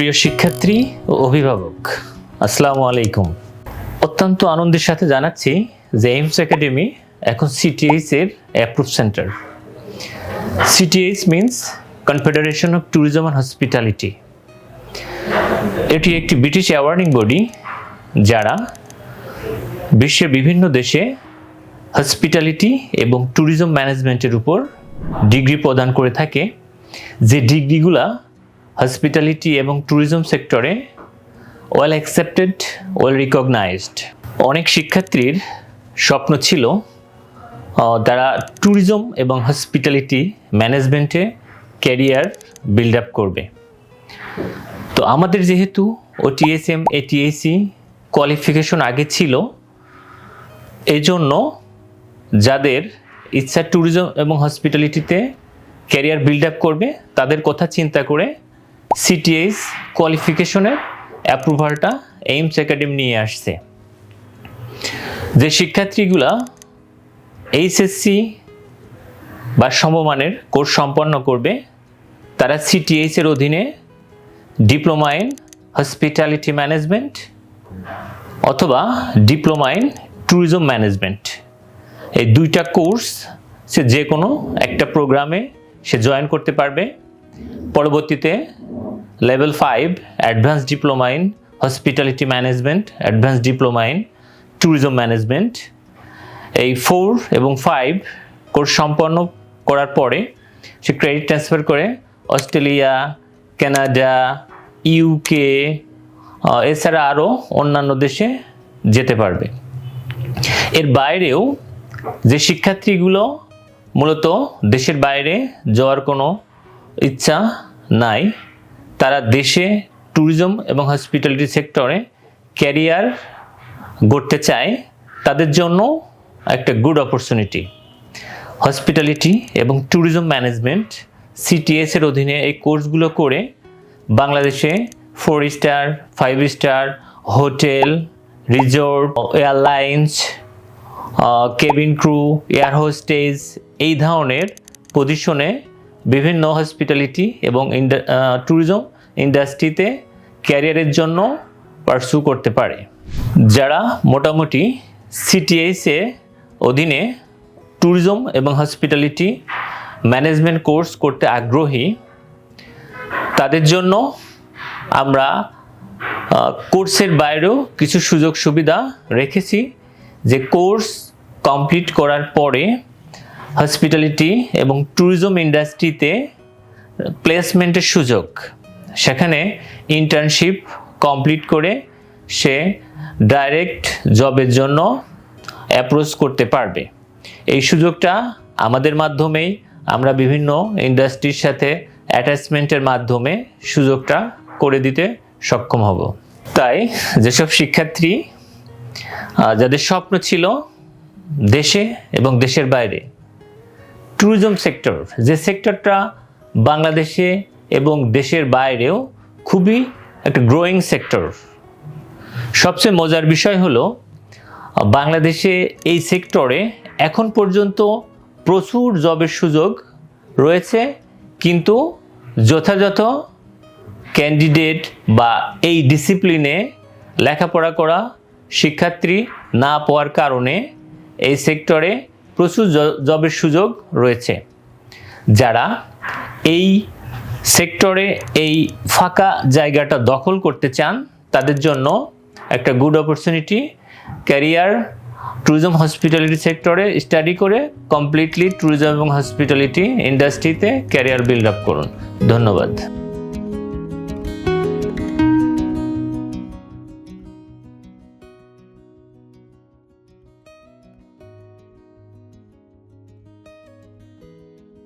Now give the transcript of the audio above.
প্রিয় শিক্ষার্থী ও অভিভাবক, আসসালামু আলাইকুম। অত্যন্ত আনন্দের সাথে জানাচ্ছি যে এইমস একাডেমি এখন সিটিএইচ এর approve centre CTH means confederation of tourism and hospitality এটি একটি ব্রিটিশ অ্যাওয়ার্নিং বডি যারা বিশ্বের বিভিন্ন দেশে হসপিটালিটি এবং ট্যুরিজম ম্যানেজমেন্টের উপর ডিগ্রি প্রদান করে থাকে। যে ডিগ্রিগুলা হসপিটালিটি এবং ট্যুরিজম সেক্টরে ওয়েল অ্যাকসেপ্টেড ওয়েল রিকগনাইজড অনেক শিক্ষার্থীর স্বপ্ন ছিল তারা ট্যুরিজম এবং হসপিটালিটি ম্যানেজমেন্টে ক্যারিয়ার বিল্ড আপ করবে। তো আমাদের যেহেতু ওটিএসএম এটিএসি কোয়ালিফিকেশন আগে ছিল এই জন্য যাদের ইচ্ছা ট্যুরিজম এবং হসপিটালিটিতে ক্যারিয়ার বিল্ড আপ করবে, তাদের কথা চিন্তা করে সিটিএইচ কোয়ালিফিকেশনের অ্যাপ্রুভালটা এইমস একাডেমি নিয়ে আসছে। যে শিক্ষার্থীগুলা এইচএসসি বা সমমানের কোর্স সম্পন্ন করবে, তারা সিটিএইচ এর অধীনে ডিপ্লোমা ইন হসপিটালিটি ম্যানেজমেন্ট অথবা ডিপ্লোমা ইন ট্যুরিজম ম্যানেজমেন্ট। এই দুইটা কোর্স সে যে কোনো একটা প্রোগ্রামে সে জয়েন করতে পারবে। পরবর্তীতে level five advance diploma in hospitality management advance diploma in tourism management এই ফোর এবং ফাইভ কোর্স সম্পন্ন করার পরে সে ক্রেডিট ট্রান্সফার করে অস্ট্রেলিয়া কানাডা ইউকে এছাড়া আরও অন্যান্য দেশে যেতে পারবে। এর বাইরেও যে শিক্ষার্থীগুলো মূলত দেশের বাইরে যাওয়ার কোনো ইচ্ছা নাই তারা দেশে ট্যুরিজম এবং হসপিটালিটি সেক্টরে ক্যারিয়ার গড়তে চায়, তাদের জন্য একটা গুড অপরচুনিটি হসপিটালিটি এবং ট্যুরিজম ম্যানেজমেন্ট সিটিএস এর অধীনে এই কোর্সগুলো করে বাংলাদেশে four star five star hotel resort airlines cabin crew air hostage এই ধরনের পজিশনে বিভিন্ন হসপিটালিটি এবং ট্যুরিজম ইন্ডাস্ট্রিতে ক্যারিয়ারের জন্য পার্সু করতে পারে। যারা মোটামুটি সিটিএইচ এ অধীনে ট্যুরিজম এবং হসপিটালিটি ম্যানেজমেন্ট কোর্স করতে আগ্রহী, তাদের জন্য আমরা কোর্সের বাইরেও কিছু সুযোগ সুবিধা রেখেছি যে কোর্স কমপ্লিট করার পরে হসপিটালিটি এবং ট্যুরিজম ইন্ডাস্ট্রিতে প্লেসমেন্টের সুযোগ। সেখানে ইন্টার্নশিপ কমপ্লিট করে সে ডাইরেক্ট জবের জন্য অ্যাপ্রোচ করতে পারবে। এই সুযোগটা আমাদের মাধ্যমেই আমরা বিভিন্ন ইন্ডাস্ট্রির সাথে অ্যাটাচমেন্টের মাধ্যমে সুযোগটা করে দিতে সক্ষম হব। তাই যেসব শিক্ষার্থী যাদের স্বপ্ন ছিল দেশে এবং দেশের বাইরে ট্যুরিজম সেক্টর যে সেক্টরটা বাংলাদেশে এবং দেশের বাইরেও খুবই একটা গ্রোয়িং সেক্টর সবচেয়ে মজার বিষয় হলো, বাংলাদেশে এই সেক্টরে এখন পর্যন্ত প্রচুর জবের সুযোগ রয়েছে, কিন্তু যথাযথ ক্যান্ডিডেট বা এই ডিসিপ্লিনে লেখাপড়া করা শিক্ষার্থী না পাওয়ার কারণে এই সেক্টরে প্রচুর জবের সুযোগ রয়েছে। যারা এই সেক্টরে এই ফাঁকা জায়গাটা দখল করতে চান, তাদের জন্য একটা good opportunity career tourism hospitality সেক্টরে স্টাডি করে কমপ্লিটলি ট্যুরিজম এবং হসপিটালিটি ইন্ডাস্ট্রিতে ক্যারিয়ার বিল্ড আপ করুন। ধন্যবাদ।